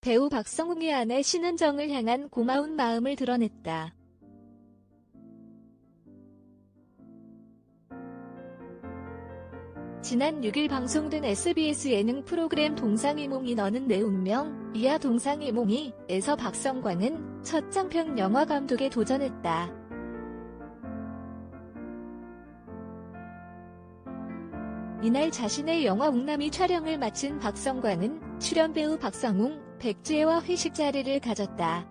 배우 박성웅의 아내 신은정을 향한 고마운 마음을 드러냈다. 지난 6일 방송된 SBS 예능 프로그램 동상이몽이 너는 내 운명, 이하 동상이몽이 에서 박성광은 첫 장편 영화 감독에 도전했다. 이날 자신의 영화 웅남이 촬영을 마친 박성광은 출연 배우 박성웅, 백지혜와 회식 자리를 가졌다.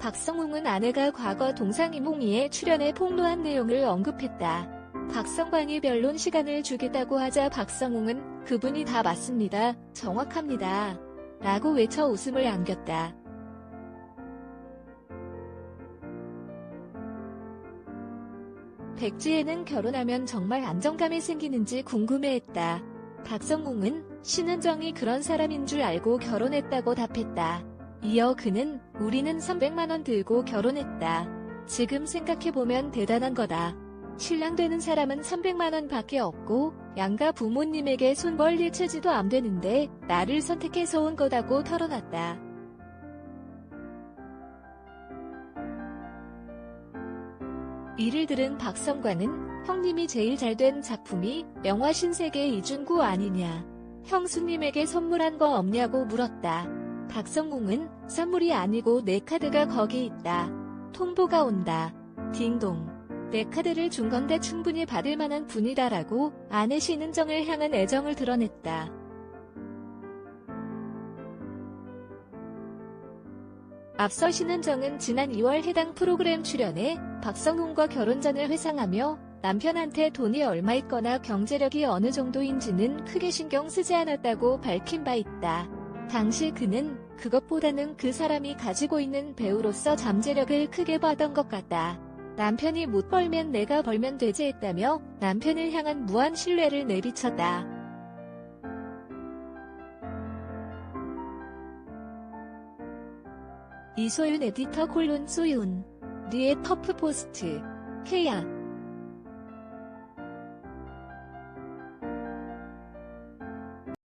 박성웅은 아내가 과거 동상이몽이에 출연해 폭로한 내용을 언급했다. 박성광이 변론 시간을 주겠다고 하자 박성웅은 그분이 다 맞습니다. 정확합니다. 라고 외쳐 웃음을 안겼다. 백지혜는 결혼하면 정말 안정감이 생기는지 궁금해했다. 박성웅은 신은정이 그런 사람인 줄 알고 결혼했다고 답했다. 이어 그는 우리는 300만원 들고 결혼했다. 지금 생각해보면 대단한 거다. 신랑 되는 사람은 300만원 밖에 없고 양가 부모님에게 손 벌릴 처지도 안 되는데 나를 선택해서 온 거다고 털어놨다. 이를 들은 박성관은 형님이 제일 잘 된 작품이 영화 신세계 이준구 아니냐. 형수님에게 선물한 거 없냐고 물었다. 박성웅은 선물이 아니고 내 카드가 거기 있다. 통보가 온다. 딩동. 내 카드를 준 건데 충분히 받을 만한 분이다라고 아내 신은정을 향한 애정을 드러냈다. 앞서 신은정은 지난 2월 해당 프로그램 출연에 박성웅과 결혼 전을 회상하며 남편한테 돈이 얼마 있거나 경제력이 어느 정도인지는 크게 신경 쓰지 않았다고 밝힌 바 있다. 당시 그는 그것보다는 그 사람이 가지고 있는 배우로서 잠재력을 크게 봐던 것 같다. 남편이 못 벌면 내가 벌면 되지 했다며 남편을 향한 무한 신뢰를 내비쳤다. 이소윤 에디터 콜론 소윤. 니의 터프 포스트. 케야.